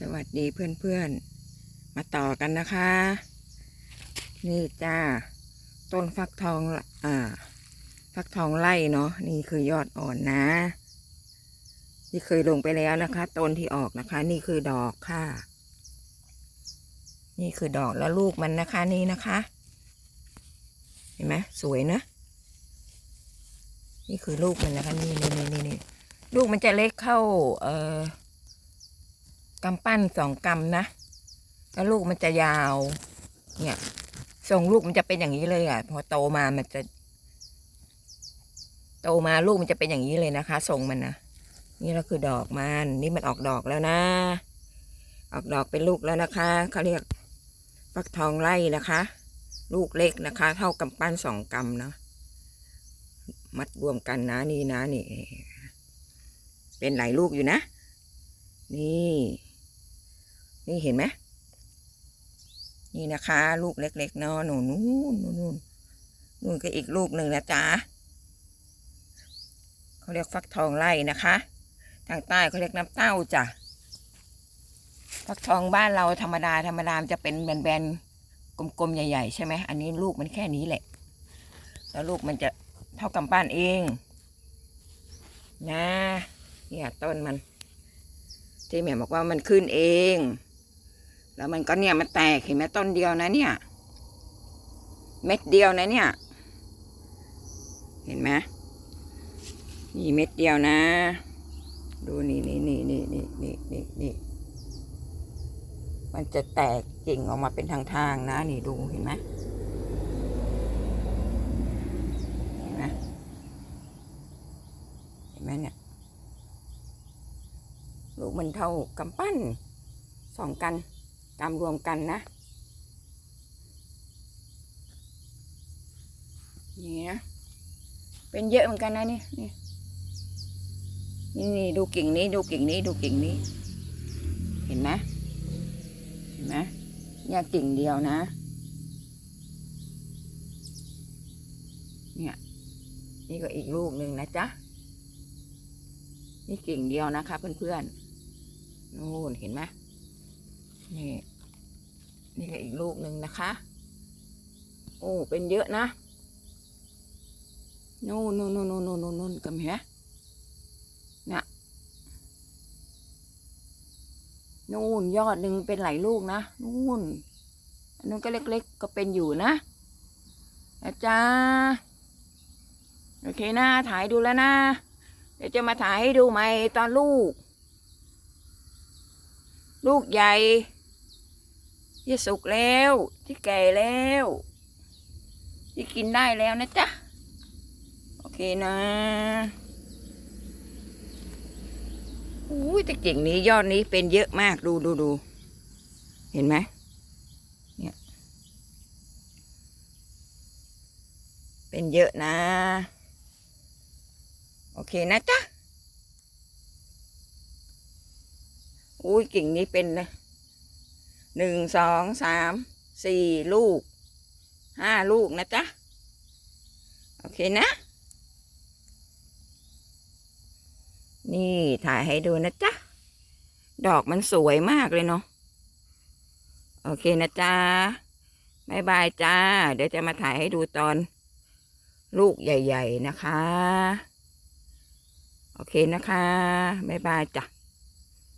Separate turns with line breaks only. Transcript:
สวัสดีเพื่อนๆ มาต่อกันนะคะ นี่จ้า ต้นฟักทอง อ่า ฟักทองไล่เนาะ นี่คือยอดอ่อนนะ ที่เคยลงไปแล้วนะคะ ต้นที่ออกนะคะ นี่คือดอกค่ะ นี่คือดอกแล้วลูกมันนะคะ นี่นะคะ เห็นไหมสวยนะ นี่คือลูกมันนะคะ นี่นี่นี่นี่นี่ลูกมันจะเล็กเข้า เอ่อ กำปั้นสองกำนะแล้วลูกมันจะยาว เนี่ยทรงลูกมันจะเป็นอย่างนี้เลยอะ พอโตมามันจะ โตมาลูกมันจะเป็นอย่างนี้เลยนะคะทรงมันนะนี่ก็คือดอกมันนี่มันออกดอกแล้วนะ ออกดอกเป็นลูกแล้วนะคะเขาเรียกฟักทองไล่นะคะ ลูกเล็กนะคะ เท่ากำปั้นสองกำเนาะมัดรวมกันนะนี่นะนี่ เป็นหลายลูกอยู่นะ นี่ นี่เห็นไหมนี่นะคะ ลูกเล็กๆเนาะหนูนู่นนู่นนู่นก็อีกลูกหนึ่งนะจ๊ะเขาเรียกฟักทองไล่นะคะ ทางใต้เขาเรียกน้ำเต้าจ้ะฟักทองบ้านเราธรรมดาธรรมดามจะเป็นแบนๆกลมๆใหญ่ๆใช่ไหมอันนี้ลูกมันแค่นี้แหละ แล้วลูกมันจะเท่ากำปั้นเองนะเนี่ยต้นมัน ที่แม่บอกว่ามันขึ้นเอง แล้วมันก็เนี่ยมันแตกเห็นไหมต้นเดียวนะเนี่ย เม็ดเดียวนะเนี่ย เห็นไหมนี่เม็ดเดียวนะ ดูนี่นี่นี่นี่นี่นี่นี่นี่มันจะแตกกิ่งออกมาเป็นทางทางนะ นี่ดูเห็นไหมเห็นไหมเห็นไหมเนี่ยลูกมันเท่ากำปั้นสองกัน กำรวมกันนะนี่นะเป็นเยอะเหมือนกันนะนี่นี่นี่นี่ดูกิ่งนี้ดูกิ่งนี้ดูกิ่งนี้ เห็นไหมเห็นไหมเนี่ยกิ่งเดียวนะ เนี่ยนี่ก็อีกลูกหนึ่งนะจ๊ะนี่กิ่งเดียวนะคะเพื่อนๆนู่นเห็นไหมนี่ นี่ก็อีกลูกหนึ่งนะคะ โอ้ เป็นเยอะนะนู่นนู่นนู่นนู่นนู่นนู่นกันเห็นไหมน่ะนู่นยอดหนึ่งเป็นหลายลูกนะนู่นอันนู้นก็เล็กๆก็เป็นอยู่นะนะจ๊ะโอเคนะถ่ายดูแล้วนะ เดี๋ยวจะมาถ่ายให้ดูใหม่ตอนลูก ลูกใหญ่ ที่สุกแล้ว ที่แก่แล้ว ที่กินได้แล้วนะจ๊ะ โอเคนะอุ้ยแต่กิ่งนี้ยอดนี้เป็นเยอะมากดูดูดูเห็นไหมเนี่ยเป็นเยอะนะ โอเคนะจ๊ะอุ้ยกิ่งนี้เป็นนะ หนึ่งสองสามสี่ลูกห้าลูกนะจ๊ะ โอเคนะ นี่ถ่ายให้ดูนะจ๊ะ ดอกมันสวยมากเลยเนาะโอเคนะจ๊ะบายบายจ้า เดี๋ยวจะมาถ่ายให้ดูตอนลูกใหญ่ ๆ นะคะ โอเคนะคะบ๊ายบายจ้ะ